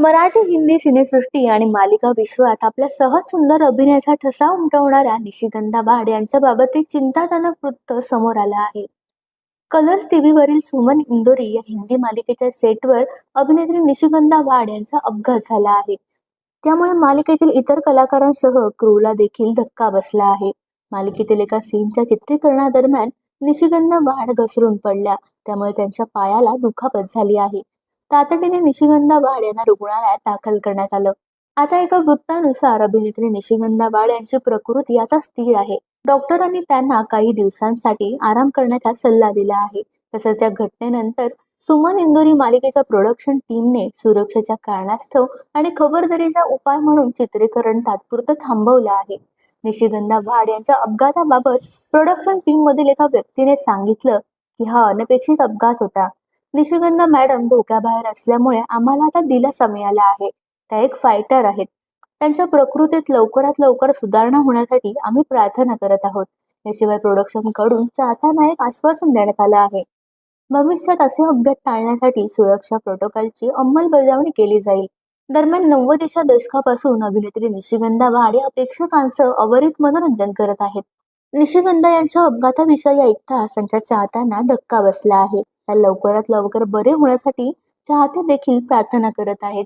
मराठी हिंदी सिनेसृष्टी आणि मालिका विश्वात आपल्या सहज सुंदर अभिनयाचा ठसा उमटवणाऱ्या निशिगंधा बाड यांच्याबाबत एक चिंताजनक वृत्त समोर आलं आहे. कलर्स टीव्हीवरील सुमन इंदोरी या हिंदी मालिकेच्या सेटवर अभिनेत्री निशिगंधा वाड यांचा अपघात झाला आहे. त्यामुळे मालिकेतील इतर कलाकारांसह क्रूला देखील धक्का बसला आहे. मालिकेतील एका सीनच्या चित्रीकरणादरम्यान निशिगंधा वाड घसरून पडल्या. त्यामुळे त्यांच्या पायाला दुखापत झाली आहे. तातडीने निशिगंधा वाड यांना रुग्णालयात दाखल करण्यात आलं. आता एका वृत्तानुसार अभिनेत्री निशिगंधा वाड यांची प्रकृती आता स्थिर आहे. डॉक्टरांनी त्यांना काही दिवसांसाठी आराम करण्याचा सल्ला दिला आहे. तसंच या घटनेनंतर सुमन इंदोरी मालिकेच्या प्रोडक्शन टीमने सुरक्षेच्या कारणास्तव आणि खबरदारीचा उपाय म्हणून चित्रीकरण तात्पुरतं थांबवलं आहे. निशिगंधा वाड यांच्या अपघाताबाबत प्रोडक्शन टीम मधील एका व्यक्तीने सांगितलं की हा अनपेक्षित अपघात होता. निशिगंधा मॅडम धोक्याबाहेर असल्यामुळे आम्हाला आता दिलासा मिळाला आहे. त्या एक फायटर आहेत. त्यांच्या प्रकृतीत लवकरात लवकर सुधारणा होण्यासाठी आम्ही प्रार्थना करत आहोत. याशिवाय प्रोडक्शनकडून चाहत्यांना एक आश्वासन देण्यात आलं आहे. भविष्यात असे अपघात टाळण्यासाठी सुरक्षा प्रोटोकॉलची अंमलबजावणी केली जाईल. दरम्यान नव्वदीच्या दशकापासून अभिनेत्री निशिगंधा वाड या प्रेक्षकांचं अवरित मनोरंजन करत आहेत. निशिगंधा यांच्या अपघाताविषयी ऐकताच त्यांच्या चाहत्यांना धक्का बसला आहे. लवकरात लवकर बरे होण्यासाठी चाहते देखील प्रार्थना करत आहेत.